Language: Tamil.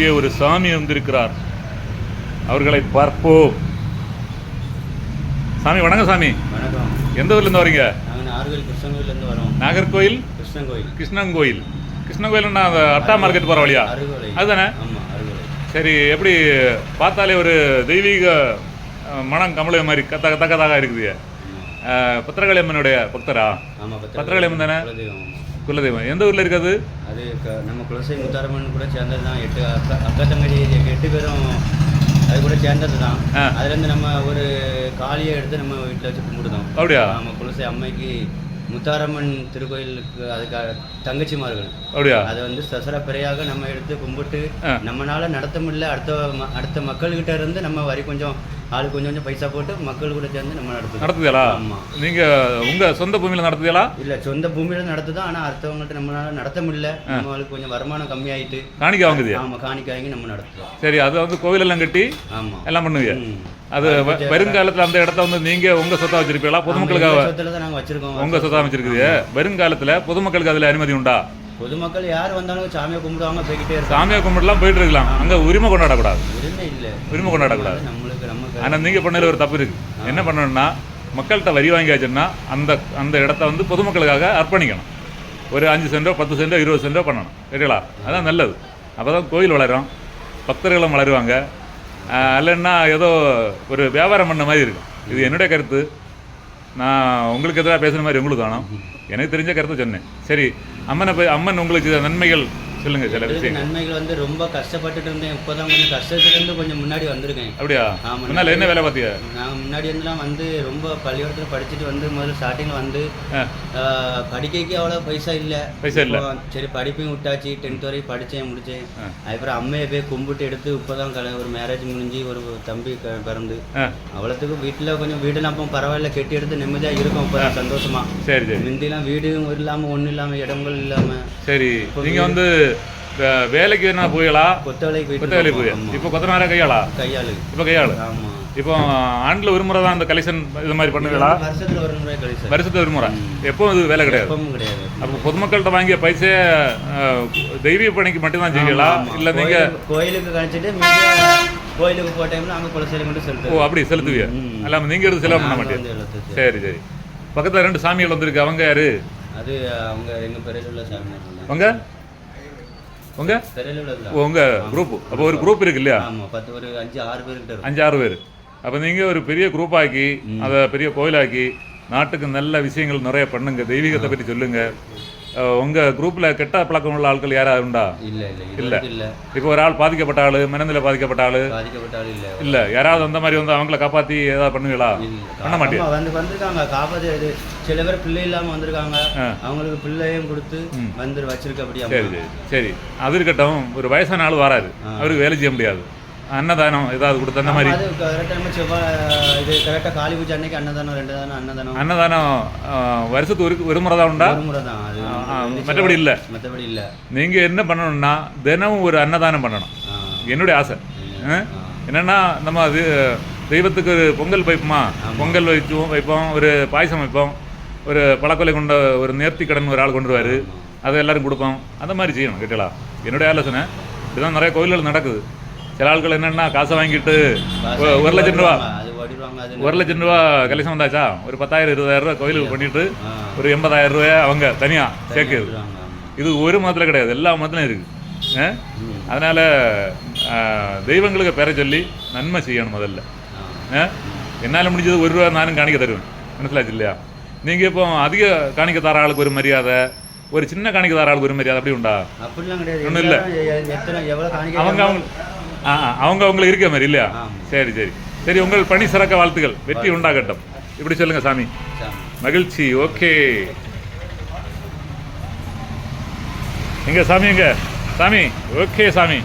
இங்கே ஒரு சாமி வந்திருக்கிறார். அவர்களை பார்ப்போம் சாமி வணக்கம் சாமி. வணக்கம். எந்த ஊர்லேருந்து வரீங்க? நாகர்கோயில் கிருஷ்ணங்கோயில் கிருஷ்ணங்கோயில் கிருஷ்ணங்கோயில்னா அந்த அட்டா மார்க்கெட் போகிற வழியா? அதுதானே? சரி எப்படி பார்த்தாலே ஒரு தெய்வீக மனம் கமல மாதிரி கத்த கத்தக்கதாக இருக்குது. ஆமாம் பத்திரகாளி அம்மனுடைய பக்தரா? ஆமாம் பத்திரகாளி அம்மன் தானே? குலதெய்வம். எந்த ஊரில் இருக்குது அது? நம்ம குலசை முத்தாரம்மன் கூட சேர்ந்தது தான் எட்டு அக்கா அக்கா தங்கச்சி எட்டு பேரும் அது கூட சேர்ந்தது தான். அதுலேருந்து நம்ம ஒரு காளியை எடுத்து நம்ம வீட்டில் வச்சு கும்பிடுதோம். அப்படியா? நம்ம குலசை அம்மைக்கு முத்தாரம்மன் திருக்கோயிலுக்கு அதுக்காக தங்கச்சிமார்கள். அப்படியா? அதை வந்து சசர பிறையாக நம்ம எடுத்து கும்பிட்டு ஆ. நம்மனால நடத்த முடியல. அடுத்த அடுத்த மக்கள்கிட்ட இருந்து நம்ம வரி கொஞ்சம் ஆளு கொஞ்சம் கொஞ்சம் பைசா போட்டு மக்கள் கூட சேர்ந்து நம்ம நடத்துறோம் நடத்துதீங்களா ஆமா. நீங்க உங்க சொந்த பூமியில நடத்துதீங்களா இல்ல சொந்த பூமியில நடத்துதான் ஆனா அடுத்தவங்கள்ட்ட நம்மளால நடத்த முடியல. நம்மளுக்கு கொஞ்சம் வருமானம் கம்மியாயிட்டு. காணிக்க வாங்குதியா? ஆமா காணிக்க வாங்கி நம்ம நடத்துறோம். சரி அது வந்து கோவிலெல்லாம் கட்டி ஆமா. எல்லாம் பண்ணுவீங்க. அது வருங்காலத்துல அந்த இடத்த வந்து நீங்க உங்க சொத்தா வச்சிருப்பீங்களா? பொதுமக்களுக்காக? சொத்துல தான் நாங்க வச்சிருக்கோம். உங்க சொத்தா அமைச்சிருக்குது. வருங்காலத்துல பொதுமக்களுக்கு அதுல அனுமதி உண்டா? பொதுமக்கள் யார் வந்தாலும் சாமியை கும்பிடுவாங்க போய்கிட்டே சாமியா கும்பிடலாம் போயிட்டு இருக்கலாம். அங்க உரிமை கொண்டாடக்கூடாது. உரிமை இல்ல. உரிமை கொண்டாடக்கூடாது. நம்ம ஆனா நீங்க பண்ணதுல ஒரு தப்பு இருக்கு. என்ன பண்ணணும்னா மக்கள்கிட்ட வரி வாங்கியாச்சுன்னா அந்த அந்த இடத்த வந்து பொதுமக்களுக்காக அர்ப்பணிக்கணும். ஒரு அஞ்சு சென்டோ பத்து சென்டோ இருபது சென்டோ பண்ணணும். சரிங்களா? அதான் நல்லது. அப்பதான் கோயில் வளரும். பக்தர்களும் வளருவாங்க. இல்லைன்னா ஏதோ ஒரு வியாபாரம் பண்ண மாதிரி இருக்கும். இது என்னுடைய கருத்து. நான் உங்களுக்கு எதிராக பேசுன மாதிரி உங்களுக்கு காணும் எனக்கு தெரிஞ்ச கருத்தை சொன்னேன். சரி அம்மனை போய் அம்மன் உங்களுக்கு நன்மைகள் சொல்லுங்க சில விஷயம் நன்மைகள் வந்து ரொம்ப கஷ்டப்பட்டுட்டு இருந்தேன். இப்போதான் கொஞ்சம் கஷ்டத்துல இருந்து கொஞ்சம் முன்னாடி வந்திருக்கேன். அப்படியா? ஆமா. முன்னால் என்ன வேலை பார்த்தியா? நான் முன்னாடி இருந்துலாம் வந்து ரொம்ப பள்ளிக்கூடத்தில் படிச்சுட்டு வந்து முதல்ல ஸ்டார்டிங்கில் வந்து படிக்கைக்கு அவ்வளோ பைசா இல்லை. பைசா இல்ல. சரி படிப்பையும் விட்டாச்சு. டென்த் வரைக்கும் படித்தேன் முடித்தேன். அதுக்கப்புறம் அம்மையை போய் கும்பிட்டு எடுத்து இப்போ தான் கல ஒரு மேரேஜ் முடிஞ்சு ஒரு தம்பி பிறந்து. அவ்வளோத்துக்கு வீட்டில் கொஞ்சம் வீடெல்லாம் அப்போ பரவாயில்ல கெட்டி எடுத்து நிம்மதியாக இருக்கும் இப்போ சந்தோஷமா. சரி சரி. முந்திலாம் வீடும் இல்லாமல் ஒன்றும் இல்லாமல் இடங்கள் இல்லாமல் சரி நீங்க வந்து வேலைக்கு என்ன போயலா கொத்த வேலைக்கு போய். இப்போ கொத்தனாரா கையாளா? கையாளு. இப்போ கையாளு. இப்போ ஆண்டில் ஒரு முறை தான் அந்த கலெக்ஷன் இது மாதிரி பண்ணுவீங்களா? வருஷத்துல ஒரு முறை கழிச்சு வருஷத்துக்கு ஒரு முறை. எப்போ இது வேலை கிடையாது. எப்பவும் அப்போ பொதுமக்கள்கிட்ட வாங்கிய பைசே தெய்வீக பணிக்கு மட்டும்தான் செய்யலாம். இல்லை நீங்க கோயிலுக்கு- கழிச்சிட்டு கோயிலுக்கு போட்ட டைம்ல அங்க கொண்டு ஓ செலுத்து அப்படி செலுத்துவியா? ம். இல்லாம நீங்க எடுத்து செலவு பண்ண எழுத்து. சரி சரி. பக்கத்துல ரெண்டு சாமிகள் வந்திருக்கு. அவங்க யாரு? அது அவங்க எங்க உள்ள சாமி உங்க உங்க? உங்க குரூப் அப்போ ஒரு குரூப் இருக்கு இல்லையா பத்து ஒரு அஞ்சு ஆறு பேர்கிட்ட இருக்கும். அஞ்சாறு பேர். அப்போ நீங்கள் ஒரு பெரிய குரூப் ஆக்கி அதை பெரிய கோயிலாக்கி நாட்டுக்கு நல்ல விஷயங்கள் நிறைய பண்ணுங்க. தெய்வீகத்தை பற்றி சொல்லுங்க. அஹ் உங்க குரூப்ல கெட்ட பழக்கம் உள்ள ஆட்கள் யாராவது உண்டா? இல்ல இல்ல இல்ல. இப்போ ஒரு ஆள் பாதிக்கப்பட்ட ஆளு மனநிலை பாதிக்கப்பட்ட ஆளு? பாதிக்கப்பட்ட ஆள் இல்ல. இல்ல. யாராவது அந்த மாதிரி வந்து அவங்கள காப்பாத்தி ஏதாவது பண்ணுவீங்களா. பண்ண மாட்டியா? ஆமா, வந்து வந்திருக்காங்க. இது சில பேர் பிள்ளை இல்லாம வந்திருக்காங்க. அவங்களுக்கு பிள்ளையும் கொடுத்து வந்து வச்சிருக்க அப்படி சரி சரி அது இருக்கட்டும். ஒரு வயசான ஆள் வராரு. அவருக்கு வேலை செய்ய முடியாது. அன்னதானம் ஏதாவது கொடுத்து அந்த மாதிரி. அது செவ்வாய் இது கரெக்டாக காளி பூஜை அன்னைக்கு அன்னதானம் ரெண்டு தானம் அன்னதானம். அன்னதானம் வருஷத்துக்கு ஒரு ஒரு முறை தான் உண்டா? ஒரு முறை தான். அது மற்றபடி இல்ல. மற்றபடி இல்ல. நீங்க என்ன பண்ணணும்னா தினமும் ஒரு அன்னதானம் பண்ணணும். என்னுடைய ஆசை? என்னன்னா நம்ம அது தெய்வத்துக்கு ஒரு பொங்கல் வைப்போமா? பொங்கல் வைப்போம் வைப்போம் ஒரு பாயசம் வைப்போம் ஒரு பழக்கொலை கொண்ட ஒரு நேர்த்தி கடன் ஒரு ஆள் கொண்டு வருவாரு. அதை எல்லாரும் கொடுப்போம். அந்த மாதிரி செய்யணும் கேட்டலா என்னுடைய ஆலோசனை இதுதான் நிறைய கோயில்கள் நடக்குது. சில ஆட்கள் என்னன்னா காசை வாங்கிட்டு ஒரு லட்சம் ரூபா ஒரு லட்சம் ரூபா கலெக்ஷன் வந்தாச்சா ஒரு பத்தாயிரம் இருபதாயிரம் ரூபா கோயிலுக்கு பண்ணிட்டு. ஒரு எண்பதாயிரம் ரூபாய் அவங்க தனியா சேர்க்குது. இது ஒரு மதத்தில் கிடையாது எல்லா மதத்திலும் இருக்கு ஆ? ம். அதனால தெய்வங்களுக்கு பெற சொல்லி நன்மை செய்யணும் முதல்ல? என்னால் முடிஞ்சது ஒரு ரூபா நானும் காணிக்க தருவேன் மனசிலாச்சு இல்லையா நீங்கள் இப்போ அதிக காணிக்க தர ஆளுக்கு ஒரு மரியாதை ஒரு சின்ன காணிக்க தர ஆளுக்கு ஒரு மரியாதை அப்படி உண்டா ஒண்ணும் இல்ல. அவங்க அவங்க ஆ அவங்க அவங்களுக்கு இருக்க மாதிரி இல்லையா. சரி சரி. சரி உங்கள் பணி சிறக்க வாழ்த்துக்கள். வெற்றி உண்டாகட்டும். இப்படி சொல்லுங்க சாமி. சாமி. மகிழ்ச்சி ஓகே. எங்க சாமி எங்க? சாமி ஓகே சாமி.